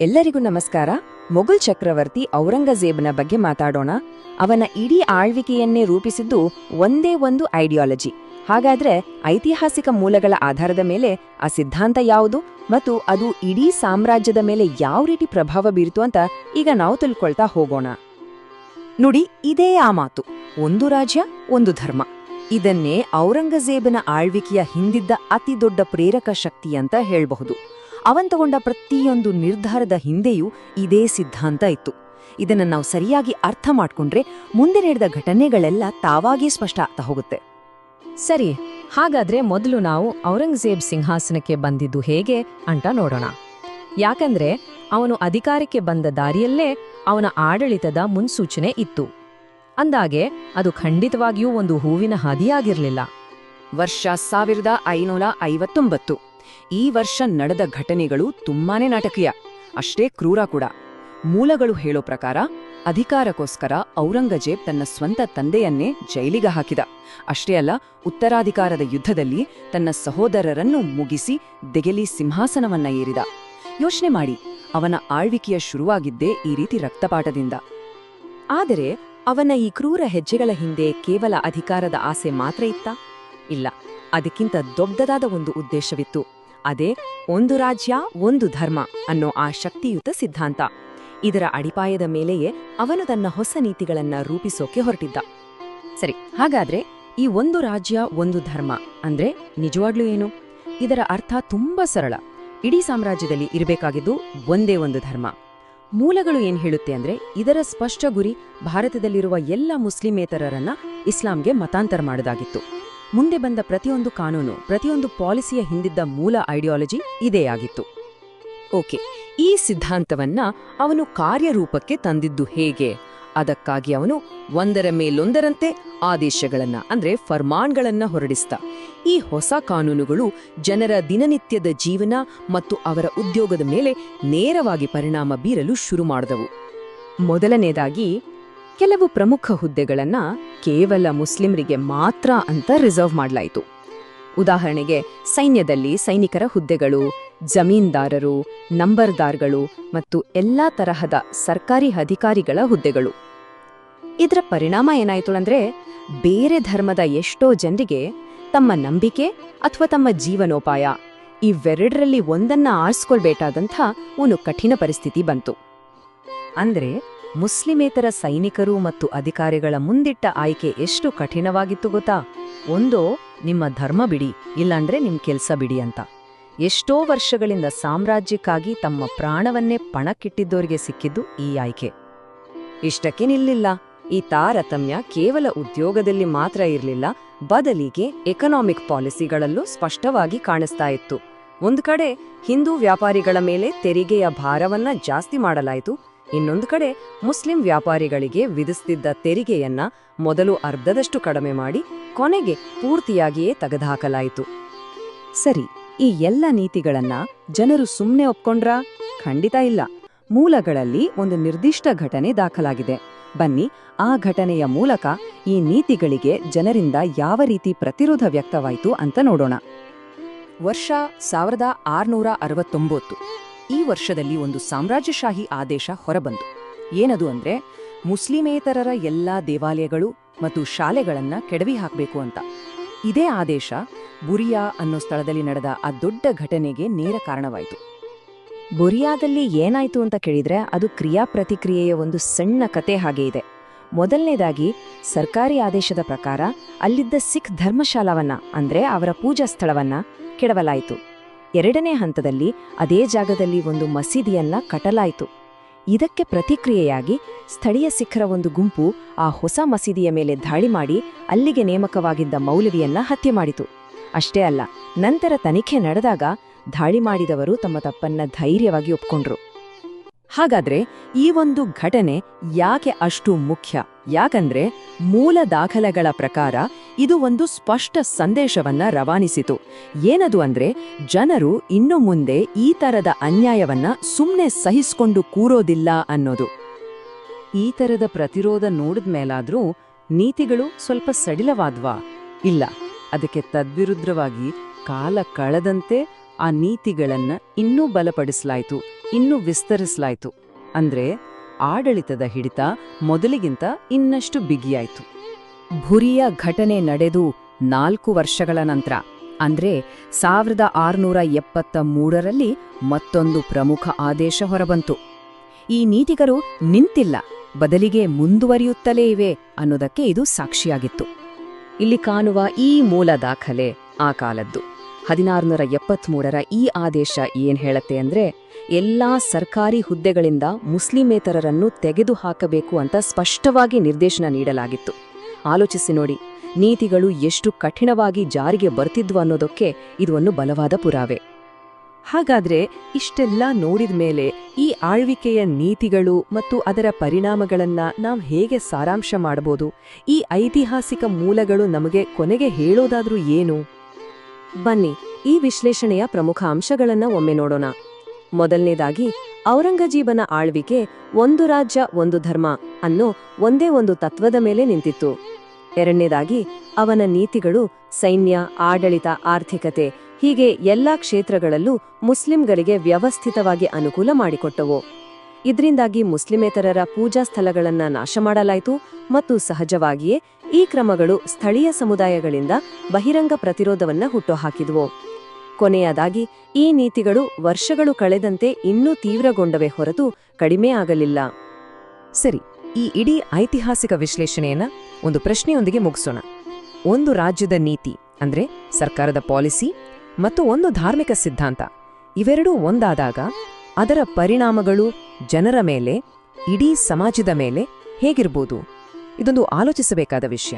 ಎಲ್ಲರಿಗೂ ನಮಸ್ಕಾರ. ಮೊಘಲ್ ಚಕ್ರವರ್ತಿ ಔರಂಗಜೇಬನ ಬಗ್ಗೆ ಮಾತಾಡೋಣ. ಅವನ ಇಡೀ ಆಳ್ವಿಕೆಯನ್ನೇ ರೂಪಿಸಿದ್ದು ಒಂದೇ ಒಂದು ಐಡಿಯಾಲಜಿ. ಹಾಗಾದ್ರೆ ಐತಿಹಾಸಿಕ ಮೂಲಗಳ ಆಧಾರದ ಮೇಲೆ ಆ ಸಿದ್ಧಾಂತ ಯಾವುದು ಮತ್ತು ಅದು ಇಡೀ ಸಾಮ್ರಾಜ್ಯದ ಮೇಲೆ ಯಾವ ರೀತಿ ಪ್ರಭಾವ ಬೀರಿತು ಅಂತ ಈಗ ನಾವು ತಿಳ್ಕೊಳ್ತಾ ಹೋಗೋಣ. ನುಡಿ, ಇದೇ ಆ ಮಾತು. ಒಂದು ರಾಜ್ಯ, ಒಂದು ಧರ್ಮ. ಇದನ್ನೇ ಔರಂಗಜೇಬನ ಆಳ್ವಿಕೆಯ ಹಿಂದಿದ್ದ ಅತಿದೊಡ್ಡ ಪ್ರೇರಕ ಶಕ್ತಿ ಅಂತ ಹೇಳ್ಬಹುದು. ಅವನ್ ತಗೊಂಡ ಪ್ರತಿಯೊಂದು ನಿರ್ಧಾರದ ಹಿಂದೆಯೂ ಇದೇ ಸಿದ್ಧಾಂತ ಇತ್ತು. ಇದನ್ನು ನಾವು ಸರಿಯಾಗಿ ಅರ್ಥ ಮಾಡ್ಕೊಂಡ್ರೆ ಮುಂದೆ ನಡೆದ ಘಟನೆಗಳೆಲ್ಲ ತಾವಾಗಿ ಸ್ಪಷ್ಟ ಆಗ್ತಾ ಹೋಗುತ್ತೆ. ಸರಿ, ಹಾಗಾದ್ರೆ ಮೊದಲು ನಾವು ಔರಂಗಜೇಬ್ ಸಿಂಹಾಸನಕ್ಕೆ ಬಂದಿದ್ದು ಹೇಗೆ ಅಂತ ನೋಡೋಣ. ಯಾಕಂದ್ರೆ ಅವನು ಅಧಿಕಾರಕ್ಕೆ ಬಂದ ದಾರಿಯಲ್ಲೇ ಅವನ ಆಡಳಿತದ ಮುನ್ಸೂಚನೆ ಇತ್ತು. ಅಂದಾಗೆ ಅದು ಖಂಡಿತವಾಗಿಯೂ ಒಂದು ಹೂವಿನ ಹಾದಿಯಾಗಿರಲಿಲ್ಲ. ವರ್ಷ ಸಾವಿರದ ಐನೂರ ಐವತ್ತೊಂಬತ್ತು. ಈ ವರ್ಷ ನಡೆದ ಘಟನೆಗಳು ತುಂಬಾನೇ ನಾಟಕೀಯ, ಅಷ್ಟೇ ಕ್ರೂರ ಕೂಡ. ಮೂಲಗಳು ಹೇಳೋ ಪ್ರಕಾರ, ಅಧಿಕಾರಕ್ಕೋಸ್ಕರ ಔರಂಗಜೇಬ್ ತನ್ನ ಸ್ವಂತ ತಂದೆಯನ್ನೇ ಜೈಲಿಗೆ ಹಾಕಿದ. ಅಷ್ಟೇ ಅಲ್ಲ, ಉತ್ತರಾಧಿಕಾರದ ಯುದ್ಧದಲ್ಲಿ ತನ್ನ ಸಹೋದರರನ್ನು ಮುಗಿಸಿ ದೆಗೆಲಿ ಸಿಂಹಾಸನವನ್ನ ಏರಿದ. ಯೋಚನೆ ಮಾಡಿ, ಅವನ ಆಳ್ವಿಕೆಯ ಶುರುವಾಗಿದ್ದೇ ಈ ರೀತಿ ರಕ್ತಪಾತದಿಂದ. ಆದರೆ, ಅವನ ಈ ಕ್ರೂರ ಹೆಜ್ಜೆಗಳ ಹಿಂದೆ ಕೇವಲ ಅಧಿಕಾರದ ಆಸೆ ಮಾತ್ರ ಇತ್ತ? ಇಲ್ಲ, ಅದಕ್ಕಿಂತ ದೊಡ್ಡದಾದ ಒಂದು ಉದ್ದೇಶವಿತ್ತು. ಅದೇ ಒಂದು ರಾಜ್ಯ, ಒಂದು ಧರ್ಮ ಅನ್ನೋ ಆ ಶಕ್ತಿಯುತ ಸಿದ್ಧಾಂತ. ಇದರ ಅಡಿಪಾಯದ ಮೇಲೆಯೇ ಅವನು ತನ್ನ ಹೊಸ ನೀತಿಗಳನ್ನ ರೂಪಿಸೋಕೆ ಹೊರಟಿದ್ದ. ಸರಿ, ಹಾಗಾದ್ರೆ ಈ ಒಂದು ರಾಜ್ಯ, ಒಂದು ಧರ್ಮ ಅಂದ್ರೆ ನಿಜವಾಗ್ಲೂ ಏನು? ಇದರ ಅರ್ಥ ತುಂಬಾ ಸರಳ. ಇಡೀ ಸಾಮ್ರಾಜ್ಯದಲ್ಲಿ ಇರಬೇಕಾಗಿದ್ದು ಒಂದೇ ಒಂದು ಧರ್ಮ. ಮೂಲಗಳು ಏನ್ ಹೇಳುತ್ತೆ ಅಂದ್ರೆ ಇದರ ಸ್ಪಷ್ಟ ಗುರಿ ಭಾರತದಲ್ಲಿರುವ ಎಲ್ಲ ಮುಸ್ಲಿಮೇತರರನ್ನ ಇಸ್ಲಾಂಗೆ ಮತಾಂತರ ಮಾಡೋದಾಗಿತ್ತು. ಮುಂದೆ ಬಂದ ಪ್ರತಿಯೊಂದು ಕಾನೂನು, ಪ್ರತಿಯೊಂದು ಪಾಲಿಸಿಯ ಹಿಂದಿದ್ದ ಮೂಲ ಐಡಿಯಾಲಜಿ ಇದೇ ಆಗಿತ್ತು. ಓಕೆ, ಈ ಸಿದ್ಧಾಂತವನ್ನ ಅವನು ಕಾರ್ಯರೂಪಕ್ಕೆ ತಂದಿದ್ದು ಹೇಗೆ? ಅದಕ್ಕಾಗಿ ಅವನು ಒಂದರ ಮೇಲೊಂದರಂತೆ ಆದೇಶಗಳನ್ನ, ಅಂದ್ರೆ ಫರ್ಮಾನ್ಗಳನ್ನ ಹೊರಡಿಸ್ತ. ಈ ಹೊಸ ಕಾನೂನುಗಳು ಜನರ ದಿನನಿತ್ಯದ ಜೀವನ ಮತ್ತು ಅವರ ಉದ್ಯೋಗದ ಮೇಲೆ ನೇರವಾಗಿ ಪರಿಣಾಮ ಬೀರಲು ಶುರು ಮಾಡಿದವು. ಮೊದಲನೇದಾಗಿ ಕೆಲವು ಪ್ರಮುಖ ಹುದ್ದೆಗಳನ್ನ ಕೇವಲ ಮುಸ್ಲಿಮರಿಗೆ ಮಾತ್ರ ಅಂತ ರಿಸರ್ವ್ ಮಾಡಲಾಯಿತು. ಉದಾಹರಣೆಗೆ, ಸೈನ್ಯದಲ್ಲಿ ಸೈನಿಕರ ಹುದ್ದೆಗಳು, ಜಮೀನ್ದಾರರು, ನಂಬರ್ದಾರ್ಗಳು ಮತ್ತು ಎಲ್ಲಾ ತರಹದ ಸರ್ಕಾರಿ ಅಧಿಕಾರಿಗಳ ಹುದ್ದೆಗಳು. ಇದರ ಪರಿಣಾಮ ಏನಾಯಿತು ಅಂದ್ರೆ, ಬೇರೆ ಧರ್ಮದ ಎಷ್ಟೋ ಜನರಿಗೆ ತಮ್ಮ ನಂಬಿಕೆ ಅಥವಾ ತಮ್ಮ ಜೀವನೋಪಾಯ ಇವೆರಡರಲ್ಲಿ ಒಂದನ್ನ ಆರಿಸ್ಕೊಳ್ಬೇಕಾದಂಥ ಒಂದು ಕಠಿಣ ಪರಿಸ್ಥಿತಿ ಬಂತು. ಅಂದ್ರೆ ಮುಸ್ಲಿಮೇತರ ಸೈನಿಕರು ಮತ್ತು ಅಧಿಕಾರಿಗಳ ಮುಂದಿಟ್ಟ ಆಯ್ಕೆ ಎಷ್ಟು ಕಠಿಣವಾಗಿತ್ತು ಗೊತ್ತಾ? ಒಂದೋ, ನಿಮ್ಮ ಧರ್ಮ ಬಿಡಿ, ಇಲ್ಲಾಂದ್ರೆ ನಿಮ್ ಕೆಲ್ಸ ಬಿಡಿ ಅಂತ. ಎಷ್ಟೋ ವರ್ಷಗಳಿಂದ ಸಾಮ್ರಾಜ್ಯಕ್ಕಾಗಿ ತಮ್ಮ ಪ್ರಾಣವನ್ನೇ ಪಣಕ್ಕಿಟ್ಟಿದ್ದೋರಿಗೆ ಸಿಕ್ಕಿದ್ದು ಈ ಆಯ್ಕೆ. ಇಷ್ಟಕ್ಕೆ ನಿಲ್ಲಿಲ್ಲ. ಈ ತಾರತಮ್ಯ ಕೇವಲ ಉದ್ಯೋಗದಲ್ಲಿ ಮಾತ್ರ ಇರಲಿಲ್ಲ, ಬದಲಿಗೆ ಎಕನಾಮಿಕ್ ಪಾಲಿಸಿಗಳಲ್ಲೂ ಸ್ಪಷ್ಟವಾಗಿ ಕಾಣಿಸ್ತಾ ಇತ್ತು. ಒಂದು ಕಡೆ ಹಿಂದೂ ವ್ಯಾಪಾರಿಗಳ ಮೇಲೆ ತೆರಿಗೆಯ ಭಾರವನ್ನ ಜಾಸ್ತಿ ಮಾಡಲಾಯಿತು ಇನ್ನೊಂದು ಕಡೆ ಮುಸ್ಲಿಂ ವ್ಯಾಪಾರಿಗಳಿಗೆ ವಿಧಿಸ್ತಿದ್ದ ತೆರಿಗೆಯನ್ನ ಮೊದಲು ಅರ್ಧದಷ್ಟು ಕಡಿಮೆ ಮಾಡಿ ಕೊನೆಗೆ ಪೂರ್ತಿಯಾಗಿಯೇ ತೆಗೆದುಹಾಕಲಾಯಿತು. ಸರಿ, ಈ ಎಲ್ಲ ನೀತಿಗಳನ್ನ ಜನರು ಸುಮ್ಮನೆ ಒಪ್ಕೊಂಡ್ರ? ಖಂಡಿತ ಇಲ್ಲ. ಮೂಲಗಳಲ್ಲಿ ಒಂದು ನಿರ್ದಿಷ್ಟ ಘಟನೆ ದಾಖಲಾಗಿದೆ. ಬನ್ನಿ, ಆ ಘಟನೆಯ ಮೂಲಕ ಈ ನೀತಿಗಳಿಗೆ ಜನರಿಂದ ಯಾವ ರೀತಿ ಪ್ರತಿರೋಧ ವ್ಯಕ್ತವಾಯಿತು ಅಂತ ನೋಡೋಣ. ವರ್ಷ ಸಾವಿರದ ಆರ್ನೂರ ಅರವತ್ತೊಂಬತ್ತು. ಈ ವರ್ಷದಲ್ಲಿ ಒಂದು ಸಾಮ್ರಾಜ್ಯಶಾಹಿ ಆದೇಶ ಹೊರಬಂತು ಏನದು ಅಂದ್ರೆ, ಮುಸ್ಲಿಮೇತರರ ಎಲ್ಲಾ ದೇವಾಲಯಗಳು ಮತ್ತು ಶಾಲೆಗಳನ್ನ ಕೆಡವಿ ಹಾಕಬೇಕು ಅಂತ. ಇದೇ ಆದೇಶ ಬುರಿಯಾ ಅನ್ನೋ ಸ್ಥಳದಲ್ಲಿ ನಡೆದ ಆ ದೊಡ್ಡ ಘಟನೆಗೆ ನೇರ ಕಾರಣವಾಯಿತು. ಬುರಿಯಾದಲ್ಲಿ ಏನಾಯ್ತು ಅಂತ ಕೇಳಿದ್ರೆ, ಅದು ಕ್ರಿಯಾ ಪ್ರತಿಕ್ರಿಯೆಯ ಒಂದು ಸಣ್ಣ ಕತೆ ಹಾಗೆ ಇದೆ. ಮೊದಲನೇದಾಗಿ, ಸರ್ಕಾರಿ ಆದೇಶದ ಪ್ರಕಾರ ಅಲ್ಲಿದ್ದ ಸಿಖ್ ಧರ್ಮಶಾಲಾವನ್ನ, ಅಂದ್ರೆ ಅವರ ಪೂಜಾ ಸ್ಥಳವನ್ನ, ಕೆಡವಲಾಯಿತು. ಎರಡನೇ ಹಂತದಲ್ಲಿ ಅದೇ ಜಾಗದಲ್ಲಿ ಒಂದು ಮಸೀದಿಯನ್ನ ಕಟ್ಟಲಾಯಿತು. ಇದಕ್ಕೆ ಪ್ರತಿಕ್ರಿಯೆಯಾಗಿ ಸ್ಥಳೀಯ ಸಿಖ್ಖರ ಒಂದು ಗುಂಪು ಆ ಹೊಸ ಮಸೀದಿಯ ಮೇಲೆ ದಾಳಿ ಮಾಡಿ ಅಲ್ಲಿಗೆ ನೇಮಕವಾಗಿದ್ದ ಮೌಲವಿಯನ್ನ ಹತ್ಯೆ ಮಾಡಿತು. ಅಷ್ಟೇ ಅಲ್ಲ, ನಂತರ ತನಿಖೆ ನಡೆದಾಗ ದಾಳಿ ಮಾಡಿದವರು ತಮ್ಮ ತಪ್ಪನ್ನ ಧೈರ್ಯವಾಗಿ ಒಪ್ಕೊಂಡ್ರು. ಹಾಗಾದ್ರೆ ಈ ಒಂದು ಘಟನೆ ಯಾಕೆ ಅಷ್ಟು ಮುಖ್ಯ? ಯಾಕಂದ್ರೆ ಮೂಲ ದಾಖಲೆಗಳ ಪ್ರಕಾರ ಇದು ಒಂದು ಸ್ಪಷ್ಟ ಸಂದೇಶವನ್ನ ರವಾನಿಸಿತು. ಏನದು ಅಂದ್ರೆ ಜನರು ಇನ್ನು ಮುಂದೆ ಈ ತರದ ಅನ್ಯಾಯವನ್ನ ಸುಮ್ನೆ ಸಹಿಸ್ಕೊಂಡು ಕೂರೋದಿಲ್ಲ ಅನ್ನೋದು. ಈ ತರದ ಪ್ರತಿರೋಧ ನೋಡಿದ ಮೇಲಾದ್ರೂ ನೀತಿಗಳು ಸ್ವಲ್ಪ ಸಡಿಲವಾದ್ವಾ? ಇಲ್ಲ, ಅದಕ್ಕೆ ತದ್ವಿರುದ್ಧವಾಗಿ ಕಾಲ ಕಳೆದಂತೆ ಆ ನೀತಿಗಳನ್ನ ಇನ್ನೂ ಬಲಪಡಿಸಲಾಯಿತು, ಇನ್ನೂ ವಿಸ್ತರಿಸಲಾಯಿತು. ಅಂದ್ರೆ ಆಡಳಿತದ ಹಿಡಿತ ಮೊದಲಿಗಿಂತ ಇನ್ನಷ್ಟು ಬಿಗಿಯಾಯಿತು. ಭುರಿಯ ಘಟನೆ ನಡೆದು ನಾಲ್ಕು ವರ್ಷಗಳ ನಂತರ, ಅಂದ್ರೆ ಸಾವಿರದ ಆರುನೂರ ಎಪ್ಪತ್ತ ಮೂರರಲ್ಲಿ ಮತ್ತೊಂದು ಪ್ರಮುಖ ಆದೇಶ ಹೊರಬಂತು. ಈ ನೀತಿಗರು ನಿಂತಿಲ್ಲ, ಬದಲಿಗೆ ಮುಂದುವರಿಯುತ್ತಲೇ ಇವೆ ಅನ್ನೋದಕ್ಕೆ ಇದು ಸಾಕ್ಷಿಯಾಗಿತ್ತು. ಇಲ್ಲಿ ಕಾಣುವ ಈ ಮೂಲ ದಾಖಲೆ ಆ ಕಾಲದ್ದು. ಹದಿನಾರುನೂರ ಎಪ್ಪತ್ಮೂರರ ಈ ಆದೇಶ ಏನ್ ಹೇಳತ್ತೆ ಅಂದ್ರೆ ಎಲ್ಲಾ ಸರ್ಕಾರಿ ಹುದ್ದೆಗಳಿಂದ ಮುಸ್ಲಿಮೇತರರನ್ನು ತೆಗೆದುಹಾಕಬೇಕು ಅಂತ ಸ್ಪಷ್ಟವಾಗಿ ನಿರ್ದೇಶನ ನೀಡಲಾಗಿತ್ತು. ಆಲೋಚಿಸಿ ನೋಡಿ, ನೀತಿಗಳು ಎಷ್ಟು ಕಠಿಣವಾಗಿ ಜಾರಿಗೆ ಬರ್ತಿದ್ವು ಅನ್ನೋದಕ್ಕೆ ಇದು ಒಂದು ಬಲವಾದ ಪುರಾವೆ. ಹಾಗಾದ್ರೆ ಇಷ್ಟೆಲ್ಲ ನೋಡಿದ ಮೇಲೆ ಈ ಆಳ್ವಿಕೆಯ ನೀತಿಗಳು ಮತ್ತು ಅದರ ಪರಿಣಾಮಗಳನ್ನ ನಾವು ಹೇಗೆ ಸಾರಾಂಶ ಮಾಡಬಹುದು ಈ ಐತಿಹಾಸಿಕ ಮೂಲಗಳು ನಮಗೆ ಕೊನೆಗೆ ಹೇಳೋದಾದ್ರೂ ಏನು? ಬನ್ನಿ, ಈ ವಿಶ್ಲೇಷಣೆಯ ಪ್ರಮುಖ ಅಂಶಗಳನ್ನ ಒಮ್ಮೆ ನೋಡೋಣ. ಮೊದಲನೇದಾಗಿ, ಔರಂಗಜೀಬನ ಆಳ್ವಿಕೆ ಒಂದು ರಾಜ್ಯ, ಒಂದು ಧರ್ಮ ಅನ್ನೋ ಒಂದೇ ಒಂದು ತತ್ವದ ಮೇಲೆ ನಿಂತಿತ್ತು. ಎರಡನೇದಾಗಿ, ಅವನ ನೀತಿಗಳು ಸೈನ್ಯ, ಆಡಳಿತ, ಆರ್ಥಿಕತೆ ಹೀಗೆ ಎಲ್ಲಾ ಕ್ಷೇತ್ರಗಳಲ್ಲೂ ಮುಸ್ಲಿಂಗಳಿಗೆ ವ್ಯವಸ್ಥಿತವಾಗಿ ಅನುಕೂಲ ಮಾಡಿಕೊಟ್ಟವು. ಇದರಿಂದಾಗಿ ಮುಸ್ಲಿಮೇತರರ ಪೂಜಾ ಸ್ಥಳಗಳನ್ನ ನಾಶ ಮಾಡಲಾಯಿತು ಮತ್ತು ಸಹಜವಾಗಿಯೇ ಈ ಕ್ರಮಗಳು ಸ್ಥಳೀಯ ಸಮುದಾಯಗಳಿಂದ ಬಹಿರಂಗ ಪ್ರತಿರೋಧವನ್ನ ಹುಟ್ಟುಹಾಕಿದ್ವು. ಕೊನೆಯದಾಗಿ, ಈ ನೀತಿಗಳು ವರ್ಷಗಳು ಕಳೆದಂತೆ ಇನ್ನೂ ತೀವ್ರಗೊಂಡವೇ ಹೊರತು ಕಡಿಮೆ ಆಗಲಿಲ್ಲ. ಸರಿ, ಈ ಇಡೀ ಐತಿಹಾಸಿಕ ವಿಶ್ಲೇಷಣೆಯನ್ನ ಒಂದು ಪ್ರಶ್ನೆಯೊಂದಿಗೆ ಮುಗಿಸೋಣ. ಒಂದು ರಾಜ್ಯದ ನೀತಿ, ಅಂದ್ರೆ ಸರ್ಕಾರದ ಪಾಲಿಸಿ ಮತ್ತು ಒಂದು ಧಾರ್ಮಿಕ ಸಿದ್ಧಾಂತ, ಇವೆರಡೂ ಒಂದಾದಾಗ ಅದರ ಪರಿಣಾಮಗಳು ಜನರ ಮೇಲೆ, ಇಡೀ ಸಮಾಜದ ಮೇಲೆ ಹೇಗಿರ್ಬೋದು? ಇದೊಂದು ಆಲೋಚಿಸಬೇಕಾದ ವಿಷಯ.